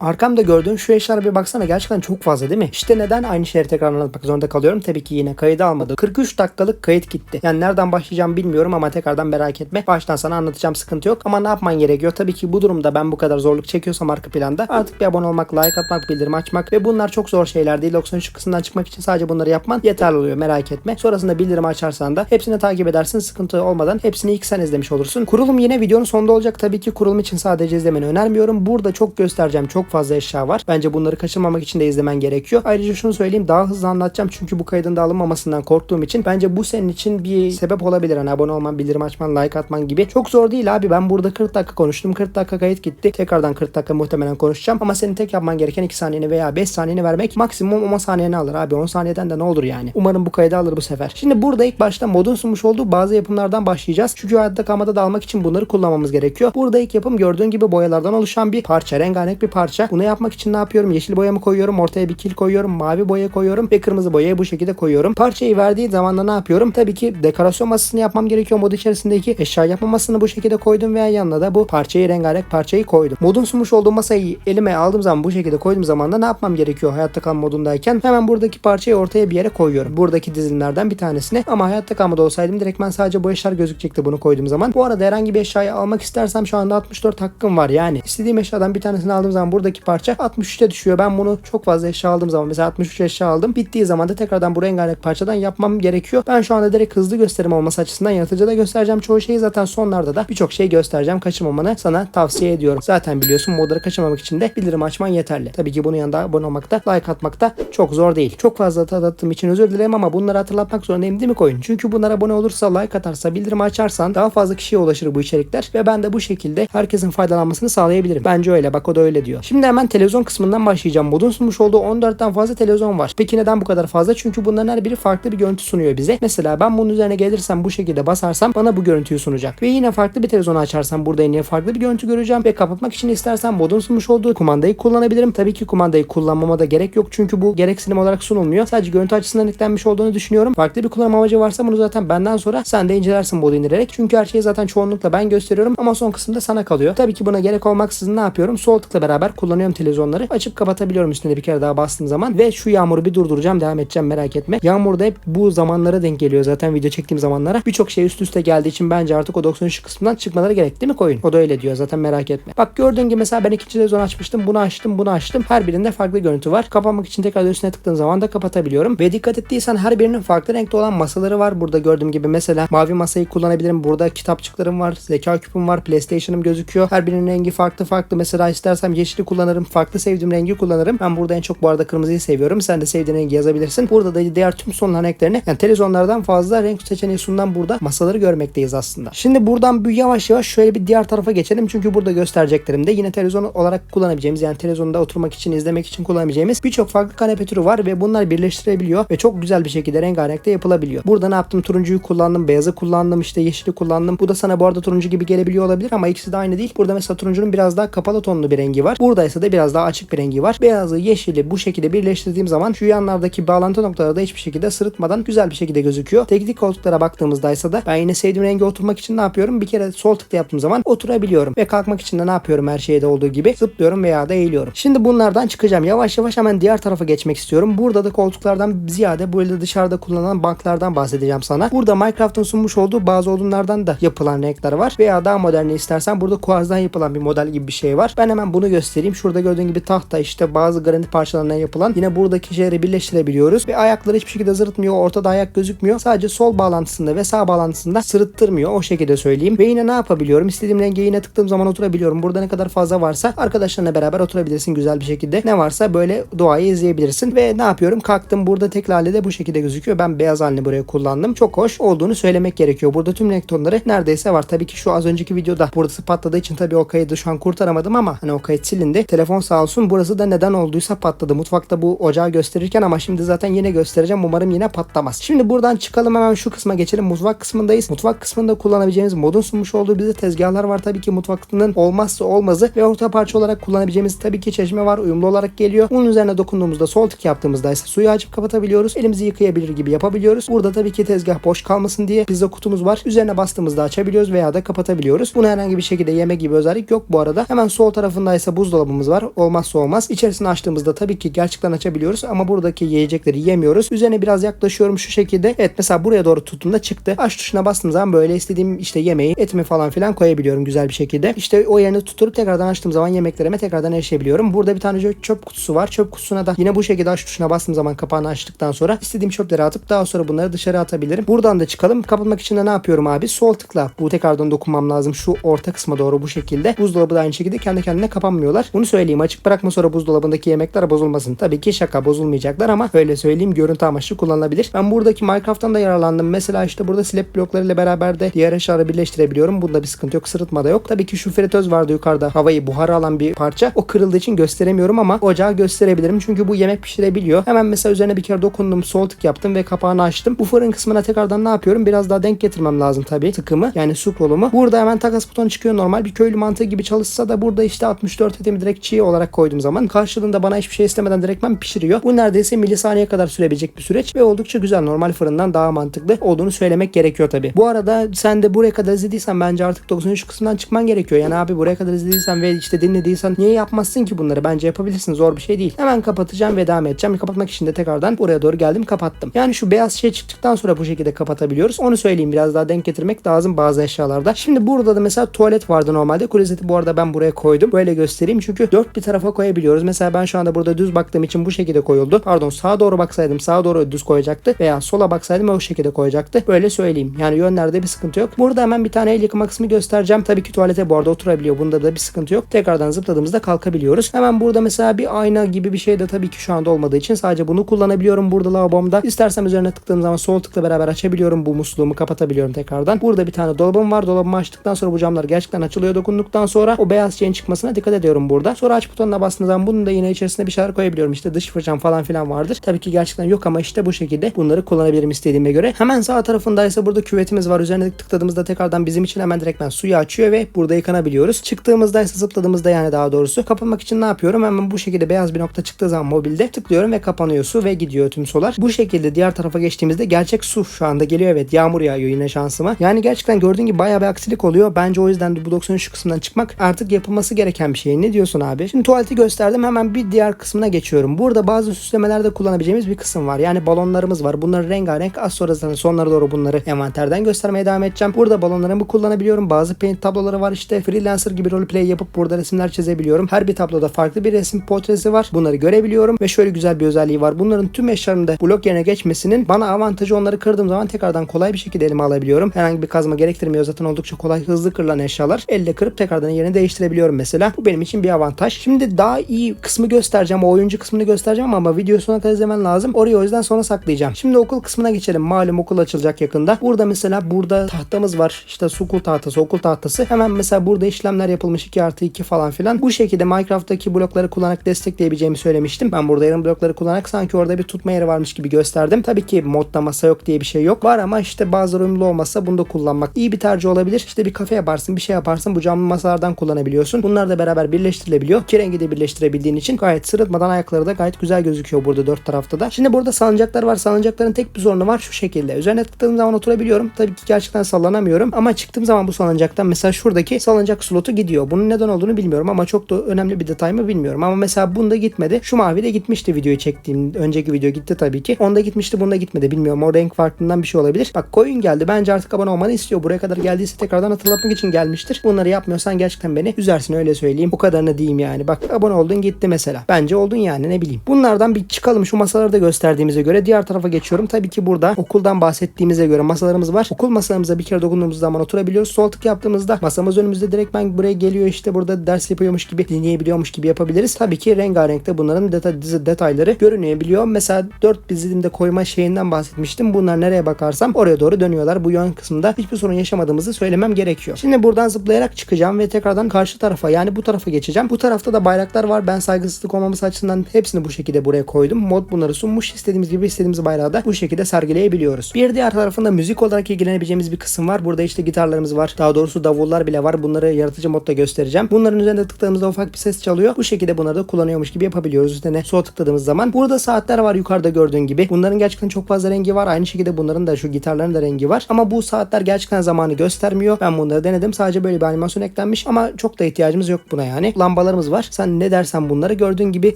Arkamda gördüğün şu eşyalara bir baksana gerçekten çok fazla değil mi? İşte neden aynı şeyleri tekrar anlatmak zorunda kalıyorum. Tabii ki yine kaydı almadı. 43 dakikalık kayıt gitti. Yani nereden başlayacağım bilmiyorum ama tekrardan merak etme. Baştan sana anlatacağım sıkıntı yok. Ama ne yapman gerekiyor? Tabii ki bu durumda ben bu kadar zorluk çekiyorsam arka planda artık bir abone olmak, like atmak, bildirim açmak ve bunlar çok zor şeyler değil. 93 kısımdan çıkmak için sadece bunları yapman yeterli oluyor merak etme. Sonrasında bildirim açarsan da hepsini takip edersin. Sıkıntı olmadan hepsini ilk sen izlemiş olursun. Kurulum yine videonun sonunda olacak. Tabii ki kurulum için sadece izlemeni önermiyorum. Burada çok göstereceğim. Çok fazla eşya var. Bence bunları kaçırmamak için de izlemen gerekiyor. Ayrıca şunu söyleyeyim daha hızlı anlatacağım çünkü bu kaydın da alınmamasından korktuğum için bence bu senin için bir sebep olabilir. Hani abone olman, bildirim açman, like atman gibi. Çok zor değil abi. Ben burada 40 dakika konuştum. 40 dakika kayıt gitti. Tekrardan 40 dakika muhtemelen konuşacağım. Ama senin tek yapman gereken 2 saniyeni veya 5 saniyeni vermek maksimum 10 saniyeni alır abi. 10 saniyeden de ne olur yani. Umarım bu kaydı alır bu sefer. Şimdi burada ilk başta modun sunmuş olduğu bazı yapımlardan başlayacağız. Çünkü hayatta kalmada da almak için bunları kullanmamız gerekiyor. Burada ilk yapım gördüğün gibi boyalardan oluşan bir parça. Rengarenk bir parça. Bunu yapmak için ne yapıyorum? Yeşil boyamı koyuyorum. Ortaya bir kil koyuyorum. Mavi boya koyuyorum. Ve kırmızı boyayı bu şekilde koyuyorum. Parçayı verdiği zaman da ne yapıyorum? Tabii ki dekorasyon masasını yapmam gerekiyor. Mod içerisindeki eşya yapma masasını bu şekilde koydum veya yanına da bu parçayı rengarenk parçayı koydum. Modun sunmuş olduğu masayı elime aldığım zaman bu şekilde koyduğum zaman da ne yapmam gerekiyor hayatta kalma modundayken? Hemen buradaki parçayı ortaya bir yere koyuyorum. Buradaki dizilimlerden bir tanesine ama hayatta kalmada olsaydım direkt ben sadece bu eşyalar gözükecekti bunu koyduğum zaman. Bu arada herhangi bir eşyayı almak istersem şu anda 64 hakkım var. Yani istediğim eşyadan bir tanesini aldığım zaman buradaki parça 63'e düşüyor. Ben bunu çok fazla eşya aldığım zaman mesela 63 eşya aldım. Bittiği zaman da tekrardan bu rengarenk parçadan yapmam gerekiyor. Ben şu anda direkt hızlı gösterim olması açısından yaratıcıda göstereceğim çoğu şeyi. Zaten sonlarda da birçok şey göstereceğim. Kaçırmamanı sana tavsiye ediyorum. Zaten biliyorsun modları kaçırmamak için de bildirim açman yeterli. Tabii ki bunun yanında abone olmak da like atmak da çok zor değil. Çok fazla hatırlattığım için özür dilerim ama bunları hatırlatmak zorundayım değil mi koyun? Çünkü bunlara abone olursa like atarsa bildirim açarsan daha fazla kişiye ulaşır bu içerikler ve ben de bu şekilde herkesin faydalanmasını sağlayabilirim. Bence öyle bak o da öyle diyor. Şimdi hemen televizyon kısmından başlayacağım. Modun sunmuş olduğu 14'ten fazla televizyon var. Peki neden bu kadar fazla? Çünkü bunların her biri farklı bir görüntü sunuyor bize. Mesela ben bunun üzerine gelirsem bu şekilde basarsam bana bu görüntüyü sunacak. Ve yine farklı bir televizyonu açarsam burada yine farklı bir görüntü göreceğim ve kapatmak için istersen modun sunmuş olduğu kumandayı kullanabilirim. Tabii ki kumandayı kullanmama da gerek yok çünkü bu gereksinim olarak sunulmuyor. Sadece görüntü açısından eklenmiş olduğunu düşünüyorum. Farklı bir kullanım amacı varsa bunu zaten benden sonra sen de incelersin modu indirerek. Çünkü her şeyi zaten çoğunlukla ben gösteriyorum ama son kısımda sana kalıyor. Tabii ki buna gerek olmaksızın ne yapıyorum? Sol tıkla beraber kullanıyorum televizyonları. Açıp kapatabiliyorum üstüne bir kere daha bastığım zaman ve şu yağmuru bir durduracağım devam edeceğim merak etme. Yağmur da hep bu zamanlara denk geliyor zaten video çektiğim zamanlara. Birçok şey üst üste geldiği için bence artık o 93 kısmından çıkmaları gerek değil mi koyun? O da öyle diyor zaten merak etme. Bak gördüğün gibi mesela ben ikinci televizyon açmıştım. Bunu açtım bunu açtım. Her birinde farklı görüntü var. Kapanmak için tekrar üstüne tıkladığım zaman da kapatabiliyorum. Ve dikkat ettiysen her birinin farklı renkte olan masaları var. Burada gördüğüm gibi mesela mavi masayı kullanabilirim. Burada kitapçıklarım var. Zeka küpüm var. PlayStation'ım gözüküyor. Her birinin rengi farklı farklı. Mesela istersem yeşili kullanırım. Farklı sevdiğim rengi kullanırım. Ben burada en çok bu arada kırmızıyı seviyorum. Sen de sevdiğin rengi yazabilirsin. Burada da diğer tüm son renklerini yani televizyonlardan fazla renk seçeneği sunulan burada masaları görmekteyiz aslında. Şimdi buradan bir yavaş yavaş şöyle bir diğer tarafa geçelim. Çünkü burada göstereceklerimde yine televizyon olarak kullanabileceğimiz yani televizyonda oturmak için izlemek için kullanabileceğimiz birçok farklı kanepe türü var ve bunlar birleştirebiliyor ve çok güzel bir şekilde rengarenkte yapılabiliyor. Burada ne yaptım? Turuncuyu kullandım, beyazı kullandım, işte yeşili kullandım. Bu da sana bu arada turuncu gibi gelebiliyor olabilir ama ikisi de aynı değil. Burada mesela turuncunun biraz daha kapalı tonlu bir rengi var. Burada ise de biraz daha açık bir rengi var. Beyazı, yeşili bu şekilde birleştirdiğim zaman şu yanlardaki bağlantı noktaları da hiçbir şekilde sırıtmadan güzel bir şekilde gözüküyor. Teknik koltuklara baktığımızda ise de ben yine sevdiğim rengi oturmak için ne yapıyorum? Bir kere sol tıkla yaptığım zaman oturabiliyorum. Ve kalkmak için de ne yapıyorum her şeyde olduğu gibi zıplıyorum veya da eğiliyorum. Şimdi bunlardan çıkacağım. Yavaş yavaş hemen diğer tarafa geçmek istiyorum. Burada da koltuklardan ziyade böyle dışarıda kullanılan banklardan bahsedeceğim sana. Burada Minecraft'ın sunmuş olduğu bazı odunlardan da yapılan renkler var. Veya daha moderni istersen burada kuazdan yapılan bir model gibi bir şey var. Ben hemen bunu göstereyim. Şurada gördüğün gibi tahta işte bazı granit parçalarından yapılan yine buradaki şeyleri birleştirebiliyoruz. Ve ayakları hiçbir şekilde zırıtmıyor. Ortada ayak gözükmüyor. Sadece sol bağlantısında ve sağ bağlantısında sırıttırmıyor. O şekilde söyleyeyim. Ve yine ne yapabiliyorum? İstediğim renge yine tıktığım zaman oturabiliyorum. Burada ne kadar fazla varsa arkadaşlarına beraber oturabilirsin güzel bir şekilde. Ne varsa böyle doğayı izleyebilirsin. Ve ne yapıyorum? Kalktım burada tek de bu şekilde gözüküyor. Ben beyaz halini buraya kullandım. Çok hoş olduğunu söylemek gerekiyor. Burada tüm renk tonları neredeyse var. Tabii ki şu az önceki videoda burası patladığı için tabii o kaydı şu an kurtaramadım ama hani o kayıt silindi. Telefon sağ olsun burası da neden olduysa patladı. Mutfakta bu ocağı gösterirken ama şimdi zaten yine göstereceğim. Umarım yine patlamaz. Şimdi buradan çıkalım hemen şu kısma geçelim. Mutfak kısmındayız. Mutfak kısmında kullanabileceğimiz modun sunmuş olduğu bize tezgahlar var. Tabii ki mutfakının olmazsa olmazı ve orta parça olarak kullanabileceğimiz tabii ki çeşme var. Uyumlu olarak geliyor. Bunun üzerine dokunduğumuzda sol tık yaptığımızda ise suyu açıp kapatabiliyoruz. Elimizi yıkayabilir gibi yapabiliyoruz. Burada tabii ki tezgah boş kalmasın diye pizza kutumuz var. Üzerine bastığımızda açabiliyoruz veya da kapatabiliyoruz. Buna herhangi bir şekilde yeme gibi özellik yok bu arada. Hemen sol tarafında ise buzdolabı dolabımız var. Olmazsa olmaz. İçerisini açtığımızda tabii ki gerçekten açabiliyoruz ama buradaki yiyecekleri yemiyoruz. Üzerine biraz yaklaşıyorum şu şekilde. Evet mesela buraya doğru tuttuğumda çıktı. Aç tuşuna bastığım zaman böyle istediğim işte yemeği, etimi falan filan koyabiliyorum güzel bir şekilde. İşte o yerini tutup tekrardan açtığım zaman yemeklerime tekrardan erişebiliyorum. Burada bir tane çöp- kutusu var. Çöp kutusuna da yine bu şekilde aç tuşuna bastığım zaman kapağını açtıktan sonra istediğim çöpleri atıp daha sonra bunları dışarı atabilirim. Buradan da çıkalım. Kapatmak için de ne yapıyorum abi? Sol tıkla. Bu tekrardan dokunmam lazım. Şu orta kısma doğru bu şekilde. Buzdolabı da aynı şekilde kendi kendine kapanmıyorlar. Bunu söyleyeyim. Açık bırakma sonra buzdolabındaki yemekler bozulmasın. Tabii ki şaka bozulmayacaklar ama öyle söyleyeyim görüntü amaçlı kullanılabilir. Ben buradaki Minecraft'tan da yararlandım. Mesela işte burada slab bloklarıyla beraber de diğer eşyaları birleştirebiliyorum. Bunda bir sıkıntı yok. Sırıtma da yok. Tabii ki şu fritöz vardı yukarıda. Havayı buhara alan bir parça. O kırıldığı için gösteremiyorum ama ocağı gösterebilirim. Çünkü bu yemek pişirebiliyor. Hemen mesela üzerine bir kere dokundum. Sol tık yaptım ve kapağını açtım. Bu fırın kısmına tekrardan ne yapıyorum? Biraz daha denk getirmem lazım tabii sıkımı. Yani su kolumu. Burada hemen takas butonu çıkıyor. Normal bir köylü mantığı gibi çalışsa da burada işte 64 etimi direkt olarak koyduğum zaman karşılığında bana hiçbir şey istemeden direktmen pişiriyor. Bu neredeyse milisaniye kadar sürebilecek bir süreç ve oldukça güzel. Normal fırından daha mantıklı olduğunu söylemek gerekiyor tabii. Bu arada sen de buraya kadar izlediysen bence artık 93 kısmından çıkman gerekiyor. Yani abi buraya kadar izlediysen ve işte dinlediysen niye yapmazsın ki bunları? Bence yapabilirsin. Zor bir şey değil. Hemen kapatacağım ve devam edeceğim. Kapatmak için de tekrardan buraya doğru geldim kapattım. Yani şu beyaz şey çıktıktan sonra bu şekilde kapatabiliyoruz. Onu söyleyeyim biraz daha denk getirmek lazım bazı eşyalarda. Şimdi burada da mesela tuvalet vardı normalde. Klozeti bu arada ben buraya koydum. Böyle göstereyim çünkü dört bir tarafa koyabiliyoruz. Mesela ben şu anda burada düz baktığım için bu şekilde koyuldu. Pardon sağa doğru baksaydım sağa doğru düz koyacaktı veya sola baksaydım o şekilde koyacaktı. Böyle söyleyeyim. Yani yönlerde bir sıkıntı yok. Burada hemen bir tane el yıkama kısmı göstereceğim. Tabii ki tuvalete bu arada oturabiliyor. Bunda da bir sıkıntı yok. Tekrardan zıpladığımızda kalkabiliyoruz. Hemen burada mesela bir ayna gibi bir şey de tabii ki şu anda olmadığı için sadece bunu kullanabiliyorum burada lavabomda. İstersem üzerine tıkladığım zaman sol tıkla beraber açabiliyorum bu musluğumu kapatabiliyorum tekrardan. Burada bir tane dolabım var. Dolabımı açtıktan sonra bu camlar gerçekten açılıyor dokunduktan sonra o beyaz şeyin çıkmasına dikkat ediyorum burada. Sonra aç butonuna bastığım zaman bunun da yine içerisine bir şeyler koyabiliyorum. İşte dış fırçam falan filan vardır. Tabii ki gerçekten yok ama işte bu şekilde bunları kullanabilirim istediğime göre. Hemen sağ tarafında ise burada küvetimiz var. Üzerine tıkladığımızda tekrardan bizim için hemen direktmen suyu açıyor ve burada yıkanabiliyoruz. Çıktığımızda ise zıpladığımızda yani daha doğrusu kapanmak için ne yapıyorum? Hemen bu şekilde beyaz bir nokta çıktığı zaman mobilde tıklıyorum ve kapanıyor su ve gidiyor tüm sular. Bu şekilde diğer tarafa geçtiğimizde gerçek su şu anda geliyor. Evet yağmur yağıyor yine şansıma. Yani gerçekten gördüğün gibi bayağı bir aksilik oluyor. Bence o yüzden de bu 93 kısmından çıkmak artık yapılması gereken bir şey. Ne diyorsun abi? Şimdi tuvaleti gösterdim. Hemen bir diğer kısmına geçiyorum. Burada bazı süslemelerde kullanabileceğimiz bir kısım var. Yani balonlarımız var. Bunları rengarenk az sonra zaten sonlara doğru bunları envanterden göstermeye devam edeceğim. Burada balonlarımı kullanabiliyorum. Bazı paint tabloları var işte. Freelancer gibi roleplay yapıp burada resimler çizebiliyorum. Her bir tabloda farklı bir resim portresi var. Bunları görebiliyorum ve şöyle güzel bir özelliği var. Bunların tüm eşyalarında blok yerine geçmesinin bana avantajı onları kırdığım zaman tekrardan kolay bir şekilde elime alabiliyorum. Herhangi bir kazma gerektirmiyor. Zaten oldukça kolay hızlı kırılan eşyalar. Elle kırıp tekrardan yerini değiştirebiliyorum mesela. Bu benim için bir avantaj. Şimdi daha iyi kısmı göstereceğim. O oyuncu kısmını göstereceğim ama video sonuna kadar izlemen lazım. Orayı o yüzden sonra saklayacağım. Şimdi okul kısmına geçelim. Malum okul açılacak yakında. Burada mesela burada tahtamız var. İşte sukul tahtası, okul tahtası. Hemen mesela burada işlemler yapılmış 2 artı 2 falan filan. Bu şekilde Minecraft'taki blokları kullanarak destekleyebileceğimi söylemiştim. Ben burada yarım blokları kullanarak sanki orada bir tutma yeri varmış gibi gösterdim. Tabii ki modda masa yok diye bir şey yok. Var ama işte bazı uyumlu olmazsa bunu da kullanmak iyi bir tercih olabilir. İşte bir kafe yaparsın, bir şey yaparsın. Bu camlı masalardan kullanabiliyorsun. Bunlar da beraber birleştirilebiliyor. İki rengi de birleştirebildiğin için gayet sırıtmadan ayakları da gayet güzel gözüküyor burada dört tarafta da. Şimdi burada salıncaklar var. Salıncakların tek bir sorunu var şu şekilde. Üzerine tıkladığım zaman oturabiliyorum. Tabii ki gerçekten sallanamıyorum. Ama çıktığım zaman bu salıncaktan mesela şuradaki salıncak slotu gidiyor. Bunun neden olduğunu bilmiyorum ama çok da önemli bir detay mı bilmiyorum. Ama mesela bunda gitmedi. Şu mavi de gitmişti videoyu çektiğim. Önceki video gitti tabii ki. Onda gitmişti bunda gitmedi. Bilmiyorum o renk farkından bir şey olabilir. Bak koyun geldi. Bence artık abone olmanı istiyor. Buraya kadar geldiyse tekrardan hatırlatmak için gelmiştir. Bunları yapmıyorsan gerçekten beni üzersin öyle söyleyeyim. Bu kadarını diyeyim yani. Bak abone oldun gitti mesela. Bence oldun yani ne bileyim. Bunlardan bir çıkalım. Şu masaları da gösterdiğimize göre diğer tarafa geçiyorum. Tabii ki burada okuldan bahsettiğimize göre masalarımız var. Okul masalarımıza bir kere dokunduğumuz zaman oturabiliyoruz. Sol tık yaptığımızda masamız önümüzde direkt ben buraya geliyor işte burada ders yapıyormuş gibi dinleyebiliyormuş gibi yapabiliriz. Tabii ki rengarenkte bunların deta- detayları görünebiliyor. Mesela 4 dizilimde koyma şeyinden bahsetmiştim. Bunlar nereye bakarsam oraya doğru dönüyorlar. Bu yön kısmında hiçbir sorun yaşamadığımızı söylemem gerekiyor. Şimdi buradan zıplayarak çıkacağım ve tekrardan karşı tarafa yani bu tarafa geçeceğim. Bu tarafta da bayraklar var. Ben saygısızlık olmaması açısından hepsini bu şekilde buraya koydum. Mod bunları sunmuş. İstediğimiz gibi istediğimiz bayrağı da bu şekilde sergileyebiliyoruz. Bir diğer tarafında müzik olarak ilgilenebileceğimiz bir kısım var. Burada işte gitarlarımız var. Daha doğrusu davullar bile var. Bunları yaratıcı modda göstereceğim. Bunların üzerinde tıkladığımızda ufak bir ses çalıyor. Bu şekilde bunları da kullanıyormuş gibi yapabiliyoruz. Üstüne sol tıkladığımız zaman. Burada saatler var yukarıda gördüğün gibi. Bunların gerçekten çok fazla rengi var. Aynı şekilde bunların da şu gitarların da rengi var. Ama bu saatler gerçekten zamanı göstermiyor. Ben bunları denedim. Sadece böyle bir animasyon eklenmiş ama çok da ihtiyacımız yok buna yani. Lamba lambalarımız var. Sen ne dersen bunları gördüğün gibi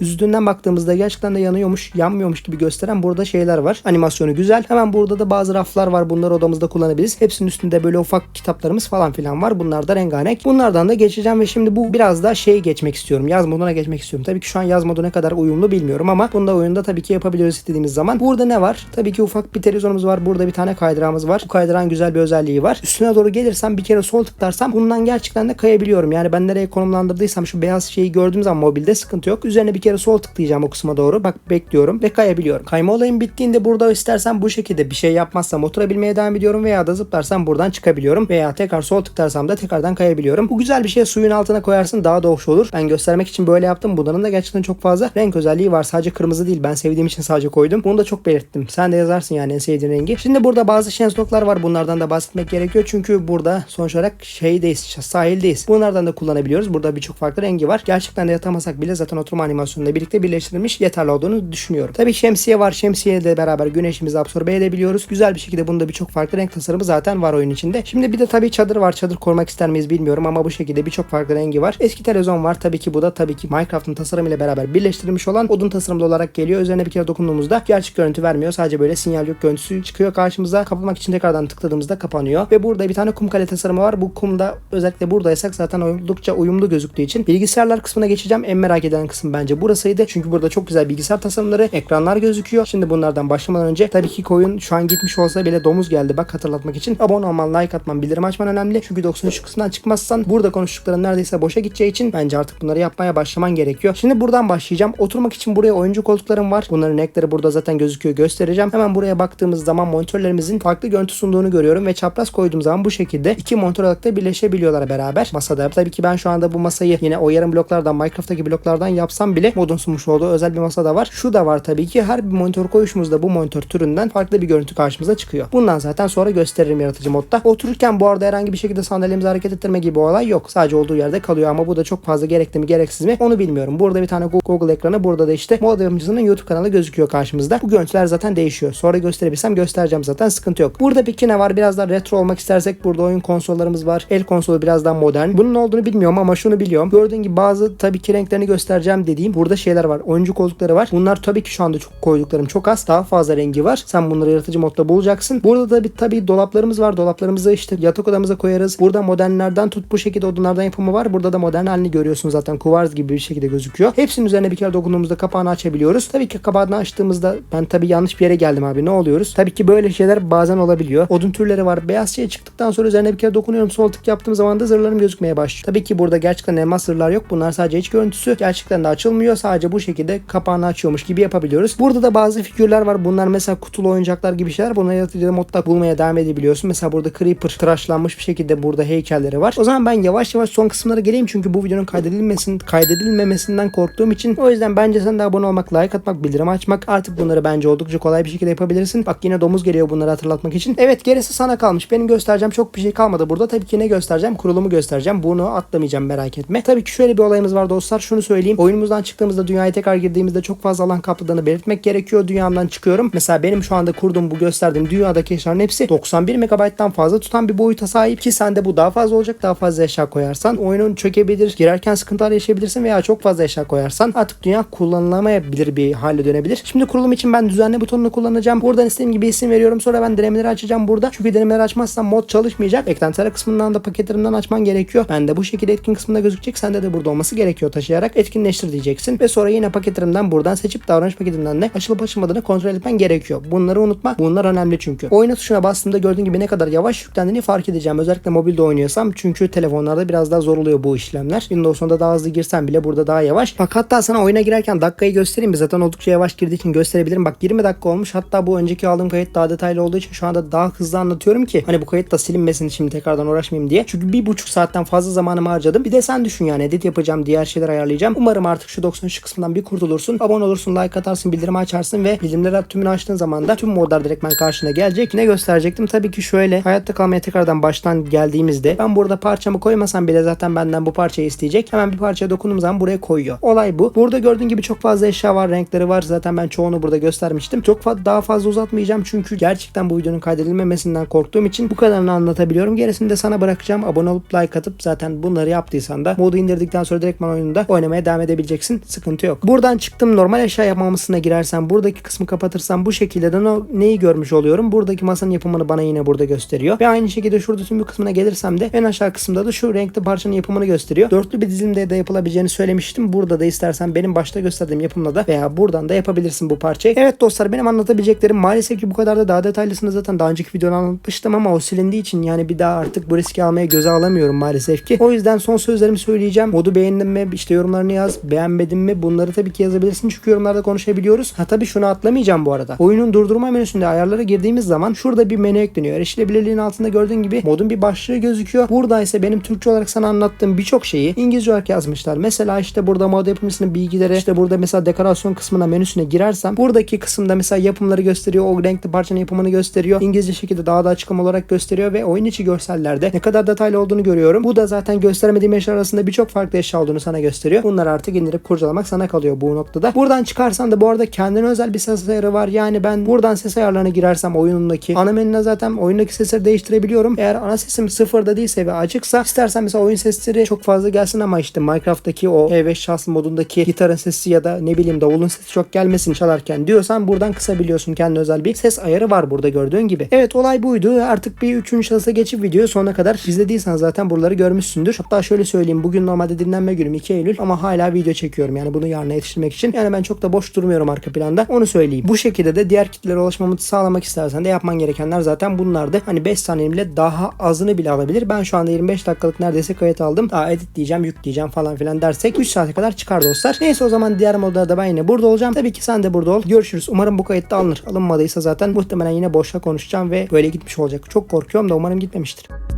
üstünden baktığımızda gerçekten de yanıyormuş, yanmıyormuş gibi gösteren burada şeyler var. Animasyonu güzel. Hemen burada da bazı raflar var. Bunları odamızda kullanabiliriz. Hepsinin üstünde böyle ufak kitaplarımız falan filan var. Bunlar da rengarenk. Bunlardan da geçeceğim ve şimdi bu biraz da şey geçmek istiyorum. Yaz moduna geçmek istiyorum. Tabii ki şu an yaz modu ne kadar uyumlu bilmiyorum ama bunda oyunda tabii ki yapabiliyoruz istediğimiz zaman. Burada ne var? Tabii ki ufak bir televizyonumuz var. Burada bir tane kaydırağımız var. Bu kaydırağın güzel bir özelliği var. Üstüne doğru gelirsem bir kere sol tıklarsam bundan gerçekten de kayabiliyorum. Yani ben nereye konumlandırdıysam şu beyaz şeyi gördüğüm zaman mobilde sıkıntı yok. Üzerine bir kere sol tıklayacağım o kısma doğru. Bak bekliyorum ve kayabiliyorum. Kayma olayım bittiğinde burada istersen bu şekilde bir şey yapmazsam oturabilmeye devam ediyorum veya da zıplarsam buradan çıkabiliyorum veya tekrar sol tıklarsam da tekrardan kayabiliyorum. Bu güzel bir şey suyun altına koyarsın daha da hoş olur. Ben göstermek için böyle yaptım. Bunların da gerçekten çok fazla renk özelliği var. Sadece kırmızı değil. Ben sevdiğim için sadece koydum. Bunu da çok belirttim. Sen de yazarsın yani en sevdiğin rengi. Şimdi burada bazı şensnoklar var. Bunlardan da bahsetmek gerekiyor. Çünkü burada sonuç olarak şeydeyiz. Sahildeyiz. Bunlardan da kullanabiliyoruz. Burada birçok farklı rengi var. Gerçekten de yatamasak bile zaten oturma animasyonuyla birlikte birleştirilmiş yeterli olduğunu düşünüyorum. Tabii şemsiye var. Şemsiye ile beraber güneşimizi absorbe edebiliyoruz. Güzel bir şekilde bunda birçok farklı renk tasarımı zaten var oyun içinde. Şimdi bir de tabii çadır var. Çadır korumak ister miyiz bilmiyorum ama bu şekilde birçok farklı rengi var. Eski televizyon var. Tabii ki bu da tabii ki Minecraft'ın tasarımıyla beraber birleştirilmiş olan odun tasarımlı olarak geliyor. Üzerine bir kere dokunduğumuzda gerçek görüntü vermiyor. Sadece böyle sinyal yok görüntüsü çıkıyor karşımıza. Kapamak için tekrardan tıkladığımızda kapanıyor. Ve burada bir tane kum kale tasarımı var. Bu kumda özellikle buradaysak zaten oldukça uyumlu gözüktüğü için bilgisayarlar kısmına geçeceğim. En merak edilen kısım bence burasıydı. Çünkü burada çok güzel bilgisayar tasarımları, ekranlar gözüküyor. Şimdi bunlardan başlamadan önce tabii ki koyun şu an gitmiş olsa bile domuz geldi bak hatırlatmak için. Abone olman, like atman, bildirim açman önemli. Çünkü 93 kısmından çıkmazsan burada konuştukların neredeyse boşa gideceği için bence artık bunları yapmaya başlaman gerekiyor. Şimdi buradan başlayacağım. Oturmak için buraya oyuncu koltuklarım var. Bunların renkleri burada zaten gözüküyor göstereceğim. Hemen buraya baktığımız zaman monitörlerimizin farklı görüntü sunduğunu görüyorum ve çapraz koyduğum zaman bu şekilde iki monitör olarak birleşebiliyorlar beraber masada. Tabii ki ben şu anda bu masayı yine o yarım bloklardan Minecraft'taki bloklardan yapsam bile modun sunmuş olduğu özel bir masa da var. Şu da var tabii ki her bir monitör koyuşumuzda bu monitör türünden farklı bir görüntü karşımıza çıkıyor. Bundan zaten sonra gösteririm yaratıcı modda. Otururken bu arada herhangi bir şekilde sandalyemizi hareket ettirme gibi olay yok. Sadece olduğu yerde kalıyor ama bu da çok fazla gerekli mi gereksiz mi onu bilmiyorum. Burada bir tane Google ekranı burada da işte mod yapımcısının YouTube kanalı gözüküyor karşımızda. Bu görüntüler zaten değişiyor. Sonra gösterebilsem göstereceğim zaten sıkıntı yok. Burada peki ne var? Biraz daha retro olmak istersek burada oyun konsollarımız var. El konsolu biraz daha modern. Bunun olduğunu bilmiyorum ama şunu biliyorum. Gördüğün gibi bazı tabii ki renklerini göstereceğim dediğim burada şeyler var. Oyuncu koltukları var. Bunlar tabii ki şu anda çok koyduklarım çok az. Daha fazla rengi var. Sen bunları yaratıcı modda bulacaksın. Burada da bir tabii dolaplarımız var. Dolaplarımızı işte yatak odamıza koyarız. Burada modernlerden tut bu şekilde odunlardan yapımı var. Burada da modern halini görüyorsun zaten. Kuvarz gibi bir şekilde gözüküyor. Hepsinin üzerine bir kere dokunduğumuzda kapağını açabiliyoruz. Tabii ki kapağını açtığımızda ben tabii yanlış bir yere geldim abi. Ne oluyoruz? Tabii ki böyle şeyler bazen olabiliyor. Odun türleri var. Beyaz şey çıktıktan sonra üzerine bir kere dokunuyorum. Sol tık yaptığım zaman da zırhlarım gözükmeye başlıyor. Tabii ki burada gerçekten elmas zırhlar yok. Bunlar sadece iç görüntüsü. Gerçekten de açılmıyor. Sadece bu şekilde kapağını açıyormuş gibi yapabiliyoruz. Burada da bazı figürler var. Bunlar mesela kutulu oyuncaklar gibi şeyler. Bunları yaratıcı modda bulmaya devam edebiliyorsun. Mesela burada Creeper tıraşlanmış bir şekilde burada heykelleri var. O zaman ben yavaş yavaş son kısımlara geleyim çünkü bu videonun kaydedilmesin, kaydedilmemesinden korktuğum için. O yüzden bence sen de abone olmak, like atmak, bildirim açmak artık bunları bence oldukça kolay bir şekilde yapabilirsin. Bak yine domuz geliyor bunları hatırlatmak için. Evet gerisi sana kalmış. Benim göstereceğim çok bir şey kalmadı burada. Tabii ki ne göstereceğim? Kurulumu göstereceğim. Bunu atlamayacağım merak etme. Tabii ki şöyle bir olayımız var dostlar. Şunu söyleyeyim. Oyunumuzdan çıktığımızda dünyaya tekrar girdiğimizde çok fazla alan kapladığını belirtmek gerekiyor. Dünyamdan çıkıyorum. Mesela benim şu anda kurduğum bu gösterdiğim dünyadaki eşyaların hepsi 91 MB'dan fazla tutan bir boyuta sahip ki sende bu daha fazla olacak. Daha fazla eşya koyarsan oyunun çökebilir. Girerken sıkıntılar yaşayabilirsin veya çok fazla eşya koyarsan artık dünya kullanılamayabilir bir hale dönebilir. Şimdi kurulum için ben düzenle butonunu kullanacağım. Buradan istediğim gibi isim veriyorum. Sonra ben denemeleri açacağım burada. Çünkü denemeleri açmazsam mod çalışmayacak. Eklentiler kısmından da paketlerimden açman gerekiyor. Ben de bu şekilde etkin kısmında gözükecek. Sende de burada olması gerekiyor taşıyarak. Etkinleştir diyeceksin. Ve sonra yine paketlerimden buradan seçip davranış paketinden de açılıp açılmadığını kontrol etmen gerekiyor. Bunları unutma. Bunlar önemli çünkü. Oyuna tuşuna bastığımda gördüğün gibi ne kadar yavaş yüklendiğini fark edeceğim. Özellikle mobilde oynuyorsam. Çünkü telefonlarda biraz daha zor oluyor bu işlemler. Windows'unda daha hızlı girsen bile burada daha yavaş. Bak hatta sana oyuna girerken dakikayı göstereyim mi? Zaten oldukça yavaş girdiği için gösterebilirim. Bak 20 dakika olmuş. Hatta bu önceki aldığım kayıt daha detaylı olduğu için şu anda daha hızlı anlatıyorum ki hani bu kayıt da silinmesin şimdi tekrardan uğraşmayayım diye. Çünkü bir buçuk saatten fazla zamanımı harcadım. Bir de sen düşün yani edit yapacağım, diğer şeyler ayarlayacağım. Umarım artık şu 93 kısmından bir kurtulursun. Abone olursun, like atarsın, bildirim açarsın ve bildirimleri tümünü açtığın zaman da tüm modlar direktmen karşına gelecek. Ne gösterecektim? Tabii ki şöyle hayatta kalmaya tekrardan baştan geldiğimizde ben burada parçamı koymasam bile zaten benden bu parçayı isteyecek. Hemen bir parçaya dokunduğum zaman buraya koyuyor. Olay bu. Burada gördüğün gibi çok fazla eşya var, renkleri var. Zaten ben çoğunu burada göstermiştim. Çok fa- daha fazla uzatmayacağım çünkü gerçekten bu videonun kaydedilmemesinden korktuğum için bu kadarını anlatabiliyorum. Gerisini de sana bırakacağım. Abone olup like atıp zaten bunları yaptıysan da modu indirdikten bittikten sonra direktman oyununda oynamaya devam edebileceksin. Sıkıntı yok. Buradan çıktım normal eşya yapmamasına girersem buradaki kısmı kapatırsam bu şekilde de neyi görmüş oluyorum? Buradaki masanın yapımını bana yine burada gösteriyor. Ve aynı şekilde şurada tüm bu kısmına gelirsem de en aşağı kısımda da şu renkli parçanın yapımını gösteriyor. Dörtlü bir dizilimde de yapılabileceğini söylemiştim. Burada da istersen benim başta gösterdiğim yapımla da veya buradan da yapabilirsin bu parçayı. Evet dostlar benim anlatabileceklerim maalesef ki bu kadar da daha detaylısını zaten daha önceki videoda anlatmıştım ama o silindiği için yani bir daha artık bu riski almaya göze alamıyorum maalesef ki. O yüzden son sözlerimi söyleyeceğim. Modu beğendin mi? İşte yorumlarını yaz. Beğenmedin mi? Bunları tabii ki yazabilirsin çünkü yorumlarda konuşabiliyoruz. Ha tabii şunu atlamayacağım bu arada. Oyunun durdurma menüsünde ayarlara girdiğimiz zaman şurada bir menü ekleniyor. Erişilebilirliğin altında gördüğün gibi modun bir başlığı gözüküyor. Burada ise benim Türkçe olarak sana anlattığım birçok şeyi İngilizce olarak yazmışlar. Mesela işte burada mod yapımcısının bilgileri, işte burada mesela dekorasyon kısmına menüsüne girersem buradaki kısımda mesela yapımları gösteriyor. O renkli parçanın yapımını gösteriyor. İngilizce şekilde daha da açıklama olarak gösteriyor ve oyun içi görsellerde ne kadar detaylı olduğunu görüyorum. Bu da zaten gösteremediğim eşyalar arasında birçok farklı eşya olduğunu sana gösteriyor. Bunları artık indirip kurcalamak sana kalıyor bu noktada. Buradan çıkarsan da bu arada kendine özel bir ses ayarı var. Yani ben buradan ses ayarlarına girersem oyunundaki ana menüne zaten oyundaki sesleri değiştirebiliyorum. Eğer ana sesim sıfırda değilse ve açıksa istersen mesela oyun sesleri çok fazla gelsin ama işte Minecraft'taki o E5 şahs modundaki gitarın sesi ya da ne bileyim davulun sesi çok gelmesin çalarken diyorsan buradan kısabiliyorsun. Kendine özel bir ses ayarı var burada gördüğün gibi. Evet olay buydu. Artık bir üçüncü şahısa geçip videoyu sonuna kadar izlediysen zaten buraları görmüşsündür. Hatta şöyle söyleyeyim. Bugün normalde dinlenme günüm 2 Eylül ama hala video çekiyorum. Yani bunu yarına yetiştirmek için. Yani ben çok da boş durmuyorum arka planda. Onu söyleyeyim. Bu şekilde de diğer kitlere ulaşmamı sağlamak istersen de yapman gerekenler zaten bunlardı. Hani 5 saniye daha azını bile alabilir. Ben şu anda 25 dakikalık neredeyse kayıt aldım. Daha editleyeceğim, yükleyeceğim falan filan dersek 3 saate kadar çıkar dostlar. Neyse o zaman diğer modlarda ben yine burada olacağım. Tabii ki sen de burada ol. Görüşürüz. Umarım bu kayıtta alınır. Alınmadıysa zaten muhtemelen yine boşa konuşacağım ve böyle gitmiş olacak. Çok korkuyorum da umarım gitmemiştir.